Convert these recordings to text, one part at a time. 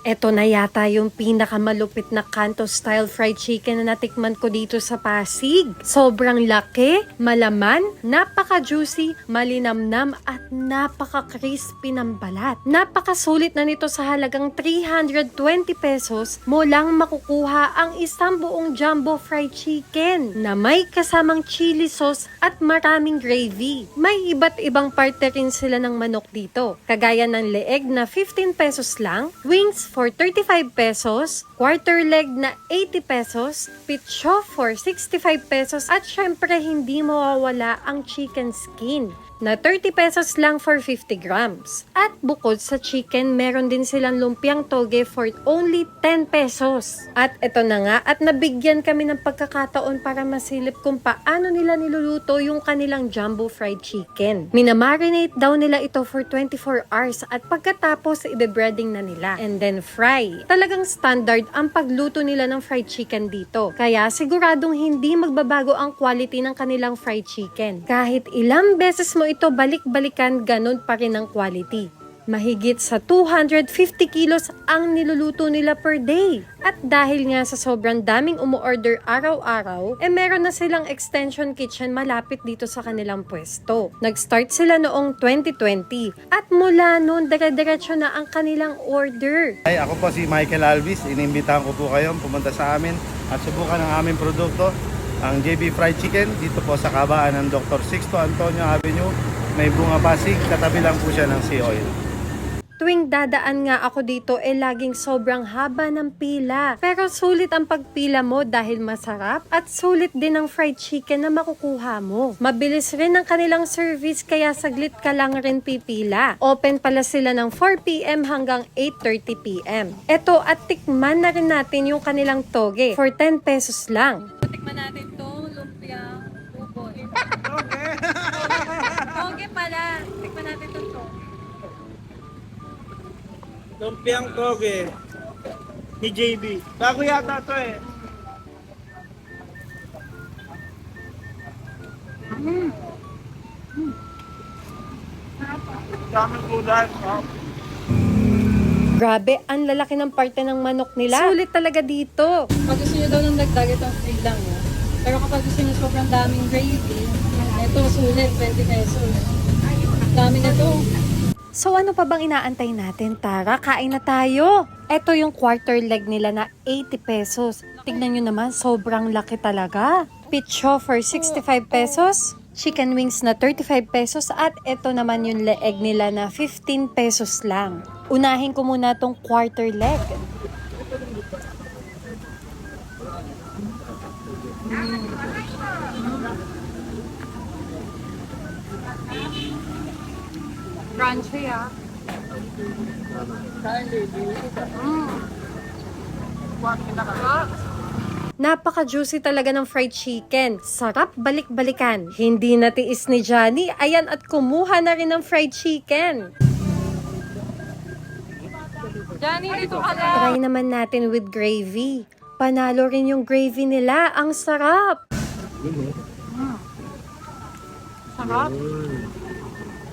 Ito na yata yung pinakamalupit na kanto style fried chicken na natikman ko dito sa Pasig. Sobrang laki, malaman, napaka-juicy, malinamnam at napaka-crispy ng balat. Napakasulit na nito sa halagang 320 pesos mo lang makukuha ang isang buong jumbo fried chicken na may kasamang chili sauce at maraming gravy. May iba't ibang parte rin sila ng manok dito. Kagaya ng leeg na 15 pesos lang, wings for 35 pesos, quarter leg na 80 pesos, pitcho for 65 pesos at syempre hindi mawawala ang chicken skin na 30 pesos lang for 50 grams. At bukod sa chicken, meron din silang lumpiang toge for only 10 pesos. At ito na nga, at nabigyan kami ng pagkakataon para masilip kung paano nila niluluto yung kanilang jumbo fried chicken. Minamarinate daw nila ito for 24 hours at pagkatapos ibe-breading na nila. And then fry. Talagang standard ang pagluto nila ng fried chicken dito. Kaya siguradong hindi magbabago ang quality ng kanilang fried chicken. Kahit ilang beses mo ito balik-balikan, ganun pa rin ang quality. Mahigit sa 250 kilos ang niluluto nila per day. At dahil nga sa sobrang daming umuorder araw-araw, eh meron na silang extension kitchen malapit dito sa kanilang pwesto. Nag-start sila noong 2020 at mula noon dire-diretso na ang kanilang order. Ay, ako po si Michael Alvis. Inimbitahan ko po kayo pumunta sa amin at subukan ang aming produkto, ang JB Fried Chicken, dito po sa kabaan ng Dr. Sixto Antonio Avenue. May bunga pasig, katabi lang po siya ng sea oil. Tuwing dadaan nga ako dito, eh laging sobrang haba ng pila. Pero sulit ang pagpila mo dahil masarap at sulit din ang fried chicken na makukuha mo. Mabilis rin ang kanilang service kaya saglit ka lang rin pipila. Open pala sila ng 4pm hanggang 8.30pm. Eto at tikman na rin natin yung kanilang toge for 10 pesos lang. Lumpiang toge ni JB. Bago yata to eh. Daming gulay. Oh. Grabe, ang lalaki ng parte ng manok nila. Sulit talaga dito. Pag gusto nyo daw ng dagdag, itong free lang. Oh. Pero kapag gusto nyo sobrang daming gravy, ito sulit, 20 pesos. Dami na to. So ano pa bang inaantay natin? Tara, kain na tayo. Ito yung quarter leg nila na 80 pesos. Tignan nyo naman, sobrang laki talaga. Picho for 65 pesos. Chicken wings na 35 pesos at ito naman yung leeg nila na 15 pesos lang. Unahin ko muna tong quarter leg. Crunchy ah. Napaka-juicy talaga ng fried chicken. Sarap balik-balikan. Hindi natiis ni Johnny. Ayan at kumuha na rin ng fried chicken. Johnny, dito ka lang. Try naman natin with gravy. Panalo rin yung gravy nila. Ang sarap. Sarap.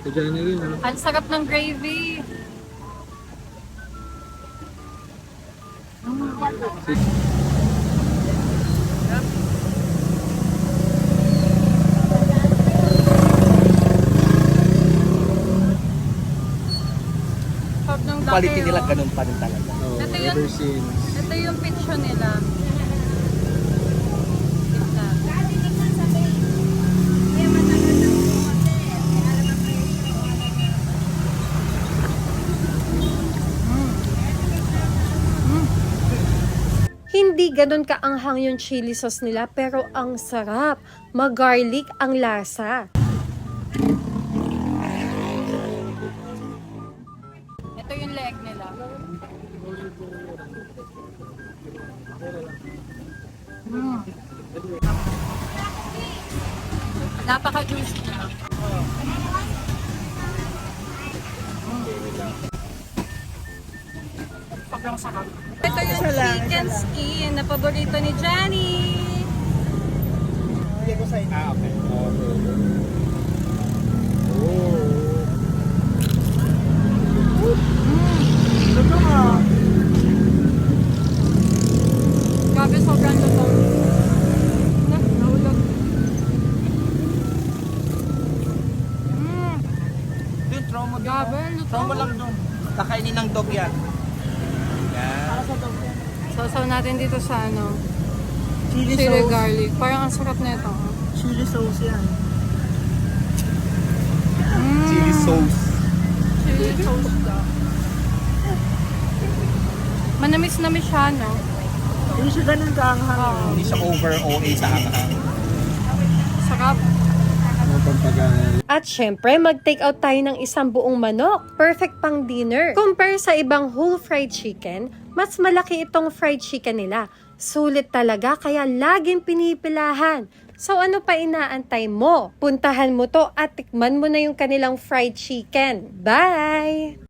Kaya na rin. Ang sarap ng gravy. Sarap ng laki, quality nila oh. ganun pa rin talaga. Oh, Ito yun. ever since. Ito yung picture nila. Hindi ganun kaanghang yung chili sauce nila pero ang sarap. Mag-garlic ang lasa. Ito yung leg nila. Mm. Napaka-juicy na. Sobrang sarap ko yung isa lang, chicken isa lang. skin na paborito ni Johnny. Hindi ko sa Mm. Ito nga. Grabe, sobrang lutong. Mm. Trauma, oh. Gabi, lang doon. Kakainin ng dog yan. Yan. Sausaw natin dito sa ano, Chili, chili garlic. Parang ang sarap na ito. Chili sauce yan. Mm. Chili sauce. Chili sauce daw. Manamis-namis siya, no? Hindi siya ganun kaanghang. Oo. Hindi siya over OA sa akin. Sarap. At syempre, mag-take out tayo ng isang buong manok. Perfect pang dinner. Compare sa ibang whole fried chicken, mas malaki itong fried chicken nila. Sulit talaga kaya laging pinipilahan. So ano pa inaantay mo? Puntahan mo to at tikman mo na yung kanilang fried chicken. Bye!